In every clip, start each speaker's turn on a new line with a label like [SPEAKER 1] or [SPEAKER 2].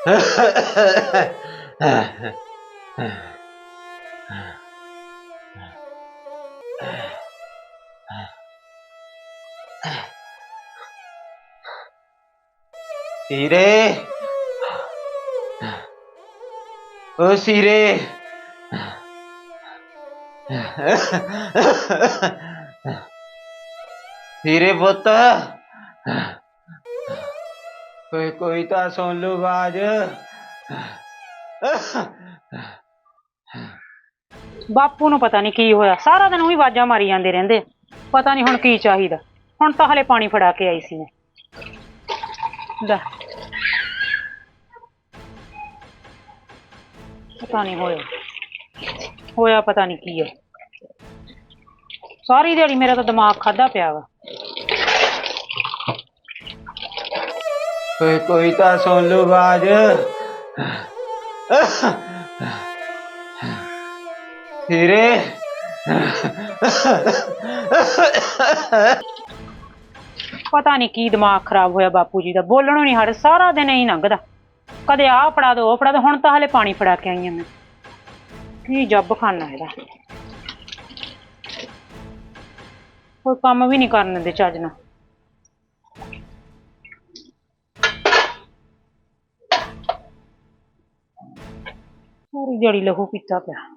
[SPEAKER 1] ਸੀਰੇ। ਓ ਸੀਰੇ। ਸੀਰੇ ਪੁੱਤ। ਕੋਈ ਕੋਈ ਤਾਂ ਸੁਣ ਲਓ ਬਾਜ
[SPEAKER 2] ਬਾਪੂ ਨੂੰ ਪਤਾ ਨਹੀਂ ਕੀ ਹੋਇਆ। ਸਾਰਾ ਦਿਨ ਉਹੀ ਆਵਾਜ਼ਾਂ ਮਾਰੀ ਜਾਂਦੇ ਰਹਿੰਦੇ। ਪਤਾ ਨਹੀਂ ਹੁਣ ਕੀ ਚਾਹੀਦਾ। ਹੁਣ ਤਾਂ ਹਲੇ ਪਾਣੀ ਫੜਾ ਕੇ ਆਈ ਸੀ ਮੈਂ। ਲੈ। ਪਤਾ ਨਹੀਂ ਹੋਇਆ। ਹੋਇਆ ਪਤਾ ਨਹੀਂ ਕੀ ਹੈ ਸਾਰੀ ਦਿਹਾੜੀ ਮੇਰਾ ਤਾਂ ਦਿਮਾਗ ਖਾਦਾ ਪਿਆ ਵਾ।
[SPEAKER 1] ਕੋਈ ਕੋਈ ਤਾਂ ਸੁਣ ਲੋ ਬਾਜ ਸੀਰੇ
[SPEAKER 2] ਪਤਾ ਨਹੀਂ ਕੀ ਦਿਮਾਗ ਖਰਾਬ ਹੋਇਆ ਬਾਪੂ ਜੀ ਦਾ। ਬੋਲਣੋਂ ਨਹੀਂ ਹਟ ਸਾਰਾ ਦਿਨ ਹੀ ਲੰਘਦਾ। ਕਦੇ ਆਹ ਫੜਾ ਦੋ, ਉਹ ਫੜਾ ਦੋ, ਹੁਣ ਤਾਂ ਹਲੇ ਪਾਣੀ ਫੜਾ ਕੇ ਆਈ ਆ ਮੈਂ। ਕੀ ਜੱਬ ਖਾਨਾ ਇਹਦਾ। ਕੋਈ ਕੰਮ ਵੀ ਨਹੀਂ ਕਰਨ ਦਿੰਦੇ ਚੱਜ ਨਾਲ। ਸਾਰੀ ਦਿਹਾੜੀ ਲਹੂ ਪੀਤਾ ਪਿਆ।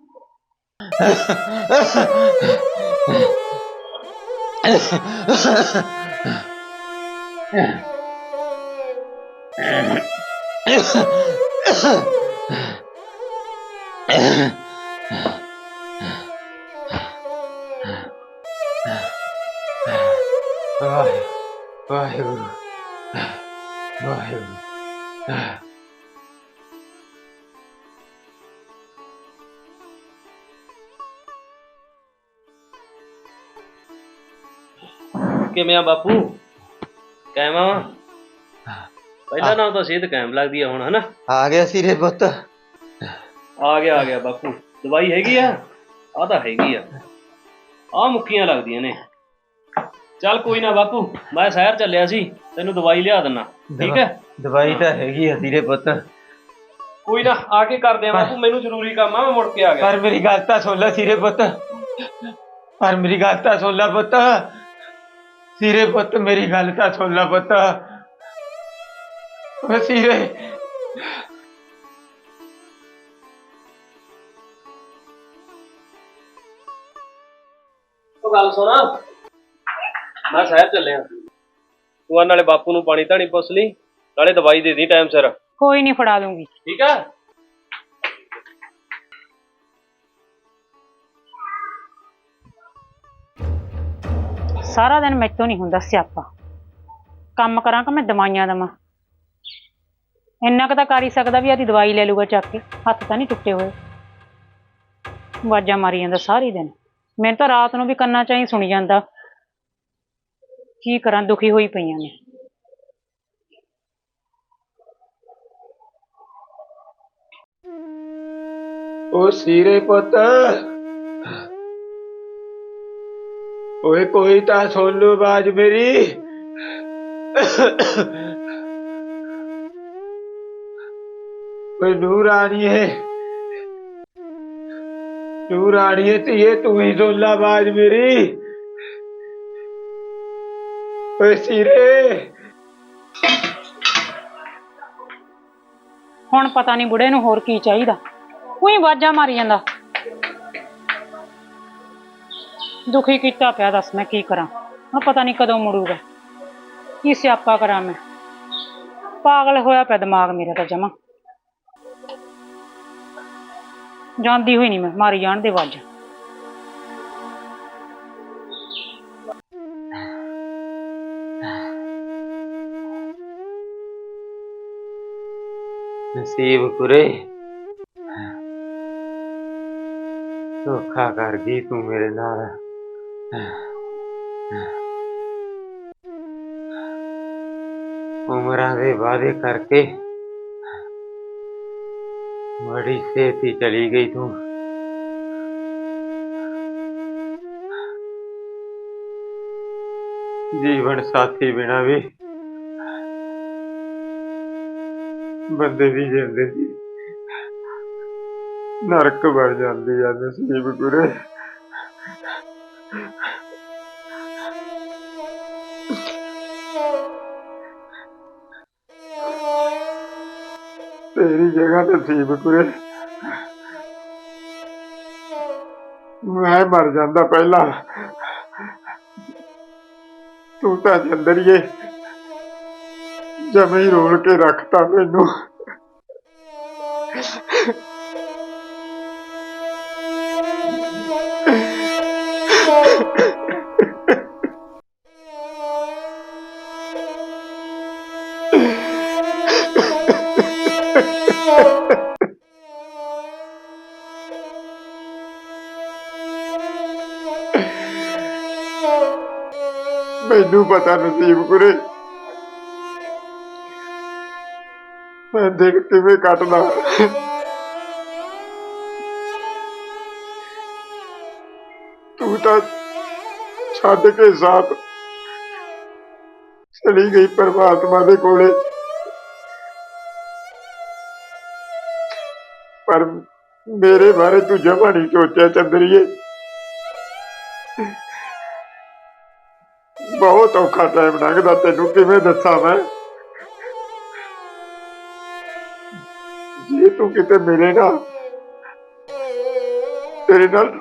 [SPEAKER 1] ਵਾਹਿ ਵਾਹਿਗੁਰੂ।
[SPEAKER 3] ਕਿਵੇਂ ਆ ਬਾਪੂ? ਕਾਇਮ ਆ? ਪਹਿਲਾਂ ਨਾਲ ਤਾਂ ਸਿਹਤ ਕਾਇਮ ਲੱਗਦੀ ਆ ਹੁਣ ਹਨਾ?
[SPEAKER 1] ਆ ਗਿਆ ਸੀਰੇ ਪੁੱਤ।
[SPEAKER 3] ਆ ਗਿਆ ਆ ਗਿਆ ਬਾਪੂ। ਦਵਾਈ ਹੈਗੀ ਆ? ਆ ਤਾਂ ਹੈਗੀ ਆ। ਆ ਮੁੱਕੀਆਂ ਲੱਗਦੀਆਂ ਨੇ। ਚੱਲ ਕੋਈ ਨਾ ਬਾਪੂ ਮੈਂ ਸ਼ਹਿਰ ਚੱਲਿਆ ਸੀ ਤੈਨੂੰ ਦਵਾਈ ਲਿਆ ਦਿੰਨਾ। ਠੀਕ ਹੈ?
[SPEAKER 1] ਦਵਾਈ ਤਾਂ ਹੈਗੀ ਆ ਸੀਰੇ ਪੁੱਤ।
[SPEAKER 3] ਕੋਈ ਨਾ ਆ ਕੇ ਕਰਦੇ ਆ ਬਾਪੂ ਮੈਨੂੰ ਜ਼ਰੂਰੀ ਕੰਮ ਆ ਮੈਂ ਮੁੜ ਕੇ ਆ ਗਿਆ।
[SPEAKER 1] ਪਰ ਮੇਰੀ ਗੱਲ ਤਾਂ ਸੁਣ ਲੈ ਸੀਰੇ ਪੁੱਤ। ਪਰ ਮੇਰੀ ਗੱਲ ਤਾਂ ਸੁਣ ਲੈ ਪੁੱਤ। ਸੀਰੇ ਪੁੱਤ ਮੇਰੀ ਗੱਲ ਤਾਂ ਸੁਣ ਲੈ ਪੁੱਤ। ਓ ਸੀਰੇ।
[SPEAKER 3] ਉਹ ਗੱਲ ਸੁਣ। ਮੈਂ ਸ਼ਹਿਰ ਚੱਲਿਆ। ਤੂੰ ਆ ਨਾਲੇ ਬਾਪੂ ਨੂੰ ਪਾਣੀ ਧਾਣੀ ਪੁੱਛ ਲਈ ਨਾਲੇ ਦਵਾਈ ਦੇ ਦੀ ਟਾਈਮ ਸਿਰ।
[SPEAKER 2] ਕੋਈ ਨਹੀਂ ਫੜਾ ਦੂੰਗੀ।
[SPEAKER 3] ਠੀਕ ਆ?
[SPEAKER 2] ਸਾਰਾ ਦਿਨ ਮੈਥੋਂ ਨਹੀਂ ਹੁੰਦਾ ਸਿਆਪਾ। ਕੰਮ ਕਰਾਂ ਕਿ ਮੈਂ ਦਵਾਈਆਂ ਦਵਾਂ? ਇੰਨਾ ਕੁ ਤਾਂ ਕਰ ਹੀ ਸਕਦਾ ਵੀ ਆਦੀ ਦਵਾਈ ਲੈ ਲੂਗਾ ਚੱਕ ਕੇ, ਹੱਥ ਤਾਂ ਨਹੀਂ ਟੁੱਟੇ ਹੋਏ। ਆਵਾਜ਼ਾਂ ਮਾਰੀ ਜਾਂਦਾ ਸਾਰੀ ਦਿਨ। ਮੈਨੂੰ ਤਾਂ ਰਾਤ ਨੂੰ ਵੀ ਕੰਨਾਂ ਚਾਹੀਂ ਸੁਣੀ ਜਾਂਦਾ, ਕੀ ਕਰਾਂ, ਦੁਖੀ ਹੋਈ ਪਈਆਂ ਨੇ।
[SPEAKER 1] ਓ ਸੀਰੇ ਪੁੱਤ ਓਏ ਕੋਈ ਤਾਂ ਸੁਣ ਲੋ ਬਾਜ ਮੇਰੀ। ਓਏ ਨੂਰ ਆਣੀਏ ਨੂਰ ਆਣੀਏ ਧੀਏ, ਤੂੰ ਹੀ ਸੁਣ ਲਾ ਬਾਜ ਮੇਰੀ। ਓਏ ਸੀਰੇ।
[SPEAKER 2] ਹੁਣ ਪਤਾ ਨਹੀਂ ਬੁੜੇ ਨੂੰ ਹੋਰ ਕੀ ਚਾਹੀਦਾ। ਉਹੀ ਆਵਾਜ਼ਾਂ ਮਾਰੀ ਜਾਂਦਾ। ਦੁਖੀ ਕੀਤਾ ਪਿਆ, ਦੱਸ ਮੈਂ ਕੀ ਕਰਾਂ? ਹੁਣ ਪਤਾ ਨਹੀਂ ਕਦੋਂ ਮੁੜੂਗਾ। ਕੀ ਸਿਆਪਾ ਕਰਾਂ ਮੈਂ? ਪਾਗਲ ਹੋਇਆ ਪਿਆ ਦਿਮਾਗ ਮੇਰਾ ਤਾਂ ਜਮਾ। ਜਾਂਦੀ ਹੋਈ ਨਹੀਂ ਮੈਂ, ਮਾਰੀ ਜਾਣ ਦੇ ਆਵਾਜ਼ਾਂ
[SPEAKER 1] ਨਸੀਬ ਕੁਰੇ। ਧੋਖਾ ਕਰ ਗਈ ਤੂੰ ਮੇਰੇ ਨਾਲ। ਉਮਰਾਂ ਦੇ ਵਾਅਦੇ ਕਰਕੇ ਬੜੀ ਸੇਤੀ ਚਲੀ ਗਈ ਤੂੰ। ਜੀਵਨ ਸਾਥੀ ਬਿਨਾ ਵੀ
[SPEAKER 4] ਬੰਦੇ ਦੀ ਜ਼ਿੰਦਗੀ ਨਰਕ ਬਣ ਜਾਂਦੀ ਆ ਨਸੀਬ ਗੁਰੇ। ਤੇਰੀ ਜਗ੍ਹਾ ਨਸੀਬ ਗੁਰੇ ਮੈਂ ਮਰ ਜਾਂਦਾ ਪਹਿਲਾਂ। ਤੂੰ ਤਾਂ ਚੰਦਰੀਏ। ਜਮੇ ਹੀ ਰੋਲ ਕੇ ਰੱਖਤਾ ਮੈਨੂੰ। ਮੈਨੂੰ ਪਤਾ ਨਸੀਬ ਕੁਰੇ। ਮੈਂ ਦਿਨ ਕਿਵੇਂ ਕੱਟਦਾ। ਤੂੰ ਤਾਂ ਛੱਡ ਕੇ ਸਾਥ ਚਲੀ ਗਈ ਪਰਮਾਤਮਾ ਦੇ ਕੋਲੇ। ਪਰ ਮੇਰੇ ਬਾਰੇ ਤੂੰ ਜਮਾ ਨਹੀਂ ਸੋਚਿਆ, ਚੰਦਰੀਏ। ਬਹੁਤ ਔਖਾ ਟਾਈਮ ਲੰਘਦਾ, ਤੈਨੂੰ ਕਿਵੇਂ ਦੱਸਾਂ ਮੈਂ? ਜੇ ਤੂੰ ਕਿਤੇ ਮਿਲੇ ਨਾ, ਤੇਰੇ ਨਾਲ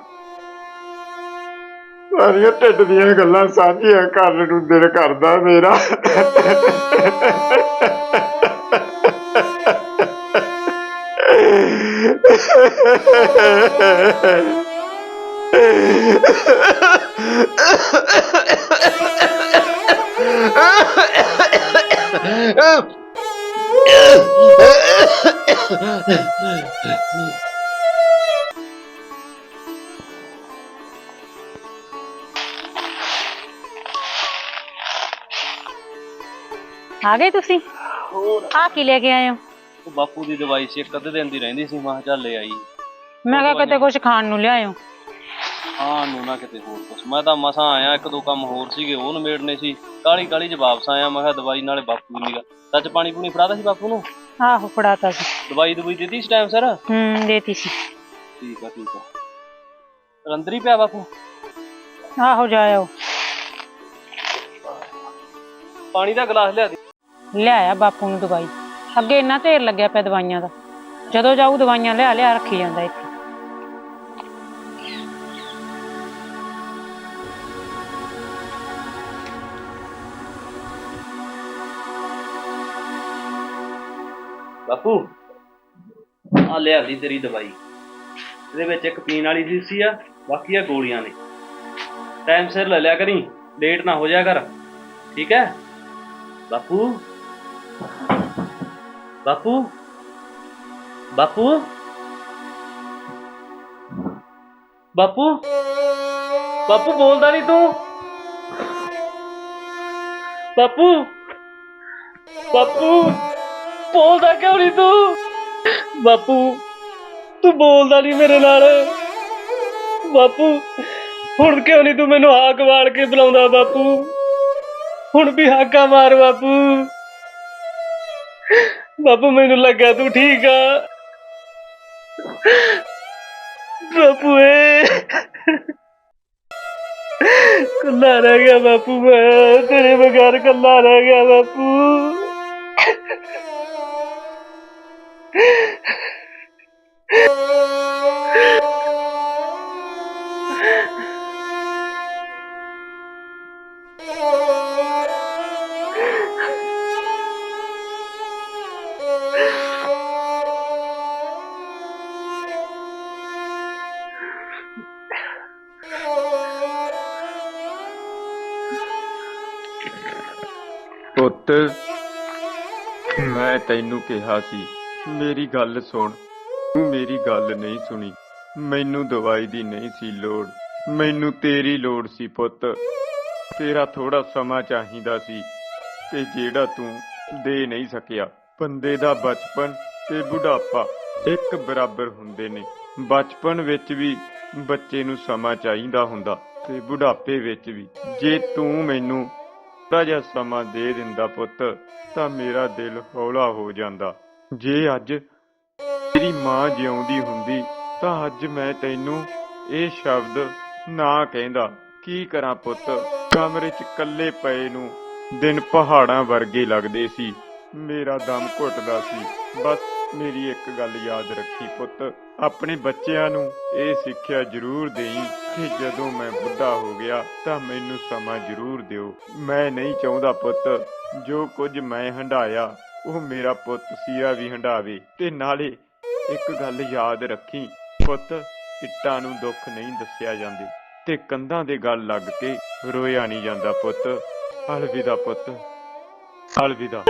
[SPEAKER 4] ਸਾਰੀਆਂ ਢਿੱਡ ਦੀਆਂ ਗੱਲਾਂ ਸਾਂਝੀਆਂ ਕਰਨ ਨੂੰ ਦਿਲ ਕਰਦਾ ਮੇਰਾ।
[SPEAKER 2] ਆ ਗਏ ਤੁਸੀਂ?
[SPEAKER 3] ਹੋਰ।
[SPEAKER 2] ਆ ਕੀ ਲੈ ਕੇ ਆਏ ਹੋ?
[SPEAKER 3] ਉਹ ਬਾਪੂ ਦੀ ਦਵਾਈ ਸੀ ਇੱਕ ਅੱਧੇ ਦਿਨ ਦੀ ਰਹਿੰਦੀ ਸੀ ਮੈਂ ਚੱਲ ਲੈ ਆਈ।
[SPEAKER 2] ਮੈਂ ਕਿਹਾ ਕਿਤੇ ਕੁਝ ਖਾਣ ਨੂੰ ਲਿਆਇਓ।
[SPEAKER 3] ਹਾਂ ਨੂੰ ਨਾ ਕਿਤੇ ਹੋਰ ਕੁਛ ਮੈਂ ਤਾਂ ਮਸਾਂ ਆਇਆ ਇੱਕ ਦੋ ਕੰਮ ਹੋਰ ਸੀਗੇ ਉਹ ਨਿਬੇੜਨੇ ਸੀ। ਕਾਲੀ ਕਾਲੀ ਚ ਵਾਪਸ ਆਇਆ ਮੈਂ ਕਿਹਾ ਦਵਾਈ ਨਾਲੇ ਬਾਪੂ ਨੀਗਾ। ਸੱਚ ਪਾਣੀ ਪੂਣੀ ਫੜਾਦਾ ਸੀ ਬਾਪੂ ਨੂੰ?
[SPEAKER 2] ਆਹੋ ਫੜਾਤਾ ਸੀ।
[SPEAKER 3] ਦਵਾਈ ਦਵਾਈ ਦਿੱਤੀ ਸੀ ਟਾਈਮ ਸਰ?
[SPEAKER 2] ਹੂੰ ਦੇਤੀ ਸੀ।
[SPEAKER 3] ਠੀਕ ਆ ਠੀਕ ਆ। ਅੰਦਰ ਹੀ ਪਿਆ ਬਾਪੂ?
[SPEAKER 2] ਆਹੋ ਜਾਇਓ
[SPEAKER 3] ਪਾਣੀ ਦਾ ਗਲਾਸ ਲਿਆ ਦੇ।
[SPEAKER 2] ਲਿਆਇਆ ਬਾਪੂ ਨੂੰ ਦਵਾਈ। ਅੱਗੇ ਇੰਨਾ ਢੇਰ ਲੱਗਿਆ ਪਿਆ ਦਵਾਈਆਂ ਦਾ। ਜਦੋਂ ਜਾਊ ਦਵਾਈਆਂ ਲਿਆ ਲਿਆ ਰੱਖੀ ਜਾਂਦਾ ਇੱਥੇ।
[SPEAKER 3] ਬਾਪੂ ਆ ਲਿਆ ਤੇਰੀ ਦਵਾਈ। ਇਹਦੇ ਵਿੱਚ ਇੱਕ ਪੀਣ ਵਾਲੀ ਸੀਸੀ ਆ, ਬਾਕੀ ਆ ਗੋਲੀਆਂ ਨੇ। ਟਾਈਮ ਸਿਰ ਲੈ ਲਿਆ ਕਰੀ ਲੇਟ ਨਾ ਹੋ ਜਾਇਆ ਕਰ। ਠੀਕ ਹੈ? ਬਾਪੂ ਬਾਪੂ ਬਾਪੂ ਬਾਪੂ ਬਾਪੂ ਬੋਲਦਾ ਨਹੀਂ ਤੂੰ। ਬਾਪੂ ਬਾਪੂ। ਬੋਲਦਾ ਕਿਉਂ ਨਹੀਂ ਤੂੰ? ਬਾਪੂ, ਤੂੰ ਬੋਲਦਾ ਨਹੀਂ ਮੇਰੇ ਨਾਲ। ਬਾਪੂ, ਹੁਣ ਕਿਉਂ ਨਹੀਂ ਤੂੰ ਮੈਨੂੰ ਹਾਕ ਵਾੜ ਕੇ ਬੁਲਾਉਂਦਾ ਬਾਪੂ? ਹੁਣ ਵੀ ਹਾਕਾ ਮਾਰ ਬਾਪੂ। ਬਾਪੂ, ਮੈਨੂੰ ਲੱਗਾ ਤੂੰ ਠੀਕ ਆ। ਬਾਪੂ ਏ। ਕੱਲਾ ਰਹਿ ਗਿਆ ਬਾਪੂ ਮੈਂ। ਤੇਰੇ ਬਗੈਰ ਕੱਲਾ ਰਹਿ ਗਿਆ ਬਾਪੂ।
[SPEAKER 4] ਪੁੱਤ ਮੈਂ ਤੈਨੂੰ ਕਿਹਾ ਸੀ ਮੇਰੀ ਗੱਲ ਸੁਣ। ਤੂੰ ਮੇਰੀ ਗੱਲ ਨਹੀਂ ਸੁਣੀ। ਮੈਨੂੰ ਦਵਾਈ ਦੀ ਨਹੀਂ ਸੀ ਲੋੜ। ਮੈਨੂੰ ਤੇਰੀ ਲੋੜ ਸੀ ਪੁੱਤ। ਤੇਰਾ ਥੋੜਾ ਸਮਾਂ ਚਾਹੀਦਾ ਸੀ ਤੇ ਜਿਹੜਾ ਤੂੰ ਦੇ ਨਹੀਂ ਸਕਿਆ। ਬੰਦੇ ਦਾ ਬਚਪਨ ਤੇ ਬੁਢਾਪਾ ਇੱਕ ਬਰਾਬਰ ਹੁੰਦੇ ਨੇ। ਬਚਪਨ ਵਿੱਚ ਵੀ ਬੱਚੇ ਨੂੰ ਸਮਾਂ ਚਾਹੀਦਾ ਹੁੰਦਾ ਤੇ ਬੁਢਾਪੇ ਵਿੱਚ ਵੀ। ਜੇ ਤੂੰ ਮੈਨੂੰ ਥੋੜਾ ਜਿਹਾ ਸਮਾਂ ਦੇ ਦਿੰਦਾ ਪੁੱਤ, ਤਾਂ ਮੇਰਾ ਦਿਲ ਹੌਲਾ ਹੋ ਜਾਂਦਾ। ਜੇ ਅੱਜ ਤੇਰੀ ਮਾਂ ਜਿਉਂਦੀ ਹੁੰਦੀ, ਤਾਂ ਅੱਜ ਮੈਂ ਤੈਨੂੰ ਇਹ ਸ਼ਬਦ ਨਾ ਕਹਿੰਦਾ। ਕੀ ਕਰਾਂ ਪੁੱਤ? ਕਮਰੇ 'ਚ ਇਕੱਲੇ ਪਏ ਨੂੰ ਦਿਨ ਪਹਾੜਾਂ ਵਰਗੇ ਲੱਗਦੇ ਸੀ। ਮੇਰਾ ਦਮ ਘੁੱਟਦਾ ਸੀ। ਬਸ ਮੇਰੀ ਇੱਕ ਗੱਲ ਯਾਦ ਰੱਖੀ ਪੁੱਤ। ਆਪਣੇ ਬੱਚਿਆਂ ਨੂੰ ਇਹ ਸਿੱਖਿਆ ਜ਼ਰੂਰ ਦੇਈ ਕਿ ਜਦੋਂ ਮੈਂ ਬੁੱਢਾ ਹੋ ਗਿਆ, ਤਾਂ ਮੈਨੂੰ ਸਮਾਂ ਜ਼ਰੂਰ ਦਿਓ। ਮੈਂ ਨਹੀਂ ਚਾਹੁੰਦਾ ਪੁੱਤ, ਜੋ ਕੁਝ ਮੈਂ ਹੰਡਾਇਆ ਉਹ ਮੇਰਾ ਪੁੱਤ ਸੀਰਾ ਵੀ ਹੰਡਾਵੇ ਤੇ ਨਾਲੇ ਇੱਕ ਗੱਲ ਯਾਦ ਰੱਖੀ। ਪੁੱਤ, ਇੱਟਾਂ ਨੂੰ ਦੁੱਖ ਨਹੀਂ ਦੱਸਿਆ ਜਾਂਦੇ ਤੇ ਕੰਧਾਂ ਦੇ ਗੱਲ ਲੱਗ ਕੇ ਰੋਇਆ ਨਹੀਂ ਜਾਂਦਾ ਪੁੱਤ। ਅਲਵਿਦਾ ਪੁੱਤ। ਅਲਵਿਦਾ।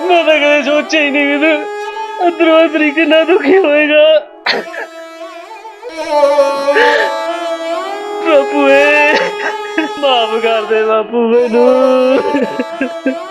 [SPEAKER 3] ਮੈਂ ਤਾਂ ਕਦੇ ਸੋਚਿਆ ਹੀ ਨਹੀਂ ਕਿ ਤੂੰ ਅੰਦਰੋਂ ਅੰਦਰੀ ਕਿੰਨਾ ਦੁਖੀ ਹੋਏਗਾ। ਬਾਪੂ ਏ। ਮਾਫ ਕਰ ਦੇ ਬਾਪੂ ਮੈਨੂੰ।